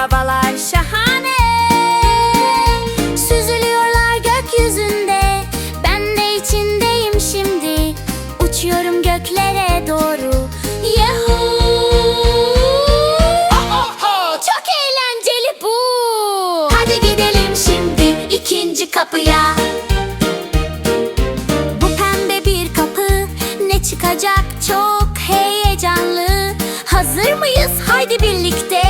arabalar şahane. Süzülüyorlar gökyüzünde. Ben de içindeyim şimdi. Uçuyorum göklere doğru. Çok eğlenceli bu. Hadi gidelim şimdi ikinci kapıya. Bu pembe bir kapı. Ne çıkacak? Çok heyecanlı. Hazır mıyız? Haydi birlikte.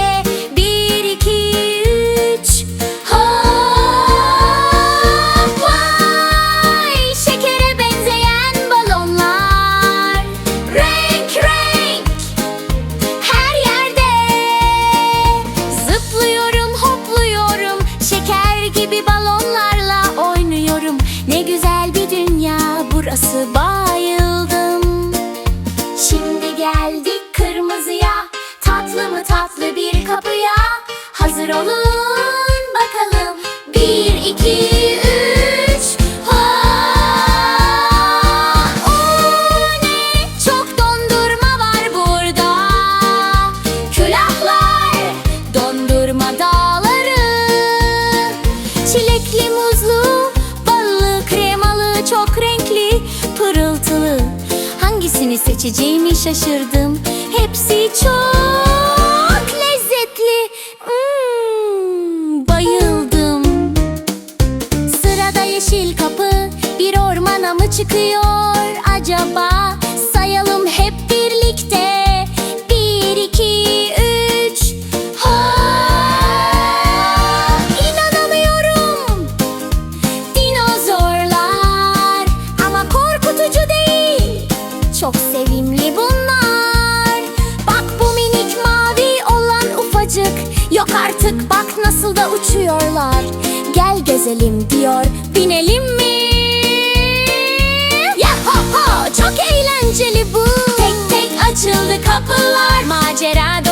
Burası bayıldım. Şimdi geldik kırmızıya. Tatlı mı tatlı bir kapıya. Hazır olun bakalım. Bir, iki, üç. Ne? Çok dondurma var burada. Külahlar dondurma dağları. Çilekli pırıltılı Hangisini seçeceğimi şaşırdım. Hepsi çok lezzetli. Hmm, Bayıldım. Sırada yeşil kapı bir ormana mı çıkıyor acaba? Sayalım hep Yok artık bak nasıl da uçuyorlar. Gel gezelim diyor. Binelim mi? Yahoho çok eğlenceli bu. Tek tek açıldı kapılar. Macera